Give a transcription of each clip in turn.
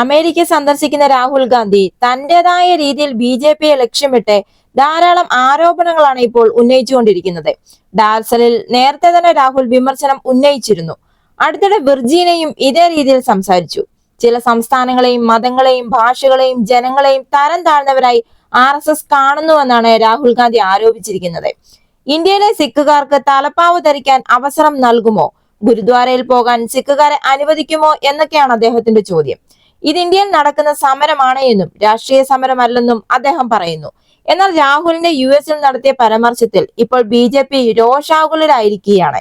America സന്ദർശിക്കുന്ന രാഹുൽ ഗാന്ധി തന്റേതായ രീതിയിൽ ബി ജെ പിയെ ലക്ഷ്യമിട്ട് ധാരാളം ആരോപണങ്ങളാണ് ഇപ്പോൾ ഉന്നയിച്ചുകൊണ്ടിരിക്കുന്നത്. ഡാർസലിൽ നേരത്തെ തന്നെ രാഹുൽ വിമർശനം ഉന്നയിച്ചിരുന്നു. അടുത്തിടെ വിർജീനയും ഇതേ രീതിയിൽ സംസാരിച്ചു. ചില സംസ്ഥാനങ്ങളെയും മതങ്ങളെയും ഭാഷകളെയും ജനങ്ങളെയും തരം താഴ്ന്നവരായി ആർ എസ് എസ് കാണുന്നുവെന്നാണ് രാഹുൽ ഗാന്ധി ആരോപിച്ചിരിക്കുന്നത്. ഇന്ത്യയിലെ സിഖുകാർക്ക് തലപ്പാവ് ധരിക്കാൻ അവസരം നൽകുമോ? ഗുരുദ്വാരയിൽ പോകാൻ സിഖുകാരെ അനുവദിക്കുമോ എന്നൊക്കെയാണ് അദ്ദേഹത്തിന്റെ ചോദ്യം. ഇത് ഇന്ത്യയിൽ നടക്കുന്ന സമരമാണ് എന്നും രാഷ്ട്രീയ സമരമല്ലെന്നും അദ്ദേഹം പറയുന്നു. എന്നാൽ രാഹുലിന്റെ യു എസിൽ നടത്തിയ പരാമർശത്തിൽ ഇപ്പോൾ ബി ജെ പി രോഷാകുലരായിരിക്കുകയാണ്.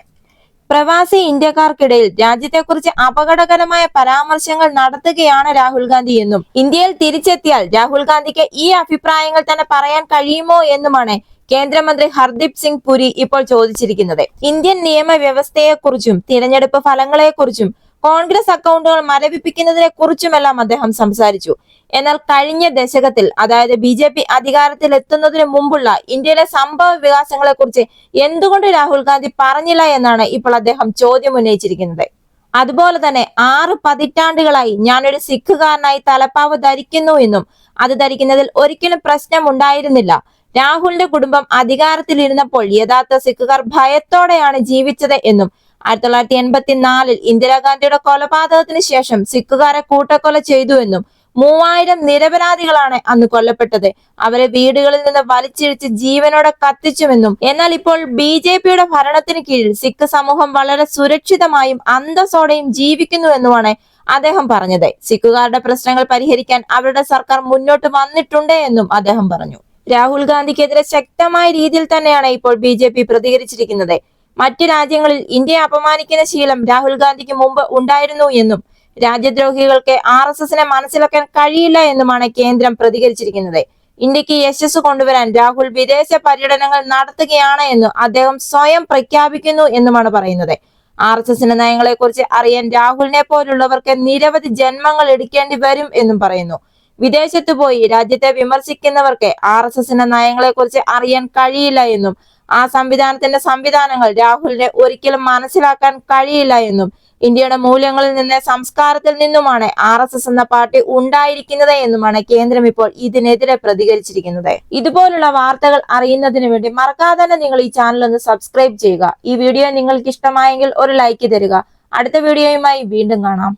പ്രവാസി ഇന്ത്യക്കാർക്കിടയിൽ രാജ്യത്തെക്കുറിച്ച് അപകടകരമായ പരാമർശങ്ങൾ നടത്തുകയാണ് രാഹുൽ ഗാന്ധി എന്നും ഇന്ത്യയിൽ തിരിച്ചെത്തിയാൽ രാഹുൽ ഗാന്ധിക്ക് ഈ അഭിപ്രായങ്ങൾ തന്നെ പറയാൻ കഴിയുമോ എന്നുമാണ് കേന്ദ്രമന്ത്രി ഹർദീപ് സിംഗ് പുരി ഇപ്പോൾ ചോദിച്ചിരിക്കുന്നത്. ഇന്ത്യൻ നിയമവ്യവസ്ഥയെക്കുറിച്ചും തിരഞ്ഞെടുപ്പ് ഫലങ്ങളെക്കുറിച്ചും കോൺഗ്രസ് അക്കൗണ്ടുകൾ മരവിപ്പിക്കുന്നതിനെ കുറിച്ചുമെല്ലാം അദ്ദേഹം സംസാരിച്ചു. എന്നാൽ കഴിഞ്ഞ ദശകത്തിൽ അതായത് ബി ജെ പി അധികാരത്തിൽ എത്തുന്നതിന് മുമ്പുള്ള ഇന്ത്യയിലെ സംഭവ വികാസങ്ങളെ കുറിച്ച് എന്തുകൊണ്ട് രാഹുൽ ഗാന്ധി പറഞ്ഞില്ല എന്നാണ് ഇപ്പോൾ അദ്ദേഹം ചോദ്യം ഉന്നയിച്ചിരിക്കുന്നത്. അതുപോലെ തന്നെ ആറ് പതിറ്റാണ്ടുകളായി ഞാനൊരു സിഖുകാരനായി തലപ്പാവ് ധരിക്കുന്നു എന്നും അത് ധരിക്കുന്നതിൽ ഒരിക്കലും പ്രശ്നം ഉണ്ടായിരുന്നില്ല. രാഹുലിന്റെ കുടുംബം അധികാരത്തിലിരുന്നപ്പോൾ യഥാർത്ഥ സിഖുകാർ ഭയത്തോടെയാണ് ജീവിച്ചത് എന്നും ആയിരത്തി തൊള്ളായിരത്തി എൺപത്തിനാലിൽ ഇന്ദിരാഗാന്ധിയുടെ കൊലപാതകത്തിന് ശേഷം സിഖുകാരെ കൂട്ടക്കൊല ചെയ്തു എന്നും മൂവായിരം നിരപരാധികളാണ് അന്ന് കൊല്ലപ്പെട്ടത്. അവരെ വീടുകളിൽ നിന്ന് വലിച്ചിഴിച്ച് ജീവനോടെ കത്തിച്ചുവെന്നും എന്നാൽ ഇപ്പോൾ ബി ജെ പിയുടെ ഭരണത്തിന് കീഴിൽ സിഖ് സമൂഹം വളരെ സുരക്ഷിതമായും അന്തസ്സോടെയും ജീവിക്കുന്നുവെന്നുമാണ് അദ്ദേഹം പറഞ്ഞത്. സിഖുകാരുടെ പ്രശ്നങ്ങൾ പരിഹരിക്കാൻ അവരുടെ സർക്കാർ മുന്നോട്ട് വന്നിട്ടുണ്ട് എന്നും അദ്ദേഹം പറഞ്ഞു. രാഹുൽ ഗാന്ധിക്കെതിരെ ശക്തമായ രീതിയിൽ തന്നെയാണ് ഇപ്പോൾ ബി പ്രതികരിച്ചിരിക്കുന്നത്. മറ്റു രാജ്യങ്ങളിൽ ഇന്ത്യയെ അപമാനിക്കുന്ന ശീലം രാഹുൽ ഗാന്ധിക്ക് മുമ്പ് ഉണ്ടായിരുന്നു എന്നും രാജ്യദ്രോഹികൾക്ക് ആർ എസ് എസിനെ മനസ്സിലാക്കാൻ കഴിയില്ല എന്നുമാണ് കേന്ദ്രം പ്രതികരിച്ചിരിക്കുന്നത്. ഇന്ത്യയ്ക്ക് യശസ് കൊണ്ടുവരാൻ രാഹുൽ വിദേശ പര്യടനങ്ങൾ നടത്തുകയാണ് എന്ന് അദ്ദേഹം സ്വയം പ്രഖ്യാപിക്കുന്നു എന്നുമാണ് പറയുന്നത്. ആർ എസ് എസിന്റെ നയങ്ങളെ കുറിച്ച് അറിയാൻ രാഹുലിനെ പോലുള്ളവർക്ക് നിരവധി ജന്മങ്ങൾ എടുക്കേണ്ടി വരും എന്നും പറയുന്നു. വിദേശത്ത് പോയി രാജ്യത്തെ വിമർശിക്കുന്നവർക്ക് ആർ എസ് എസിന്റെ നയങ്ങളെ കുറിച്ച് അറിയാൻ കഴിയില്ല എന്നും ആ സംവിധാനത്തിന്റെ സംവിധാനങ്ങൾ രാഹുലിനെ ഒരിക്കലും മനസ്സിലാക്കാൻ കഴിയില്ല എന്നും ഇന്ത്യയുടെ മൂല്യങ്ങളിൽ നിന്ന് സംസ്കാരത്തിൽ നിന്നുമാണ് ആർ എസ് എസ് എന്ന പാർട്ടി ഉണ്ടായിരിക്കുന്നത് എന്നുമാണ് കേന്ദ്രം ഇപ്പോൾ ഇതിനെതിരെ പ്രതികരിച്ചിരിക്കുന്നത്. ഇതുപോലുള്ള വാർത്തകൾ അറിയുന്നതിന് വേണ്ടി മറക്കാതെ തന്നെ നിങ്ങൾ ഈ ചാനൽ ഒന്ന് സബ്സ്ക്രൈബ് ചെയ്യുക. ഈ വീഡിയോ നിങ്ങൾക്ക് ഇഷ്ടമായെങ്കിൽ ഒരു ലൈക്ക് തരിക. അടുത്ത വീഡിയോയുമായി വീണ്ടും കാണാം.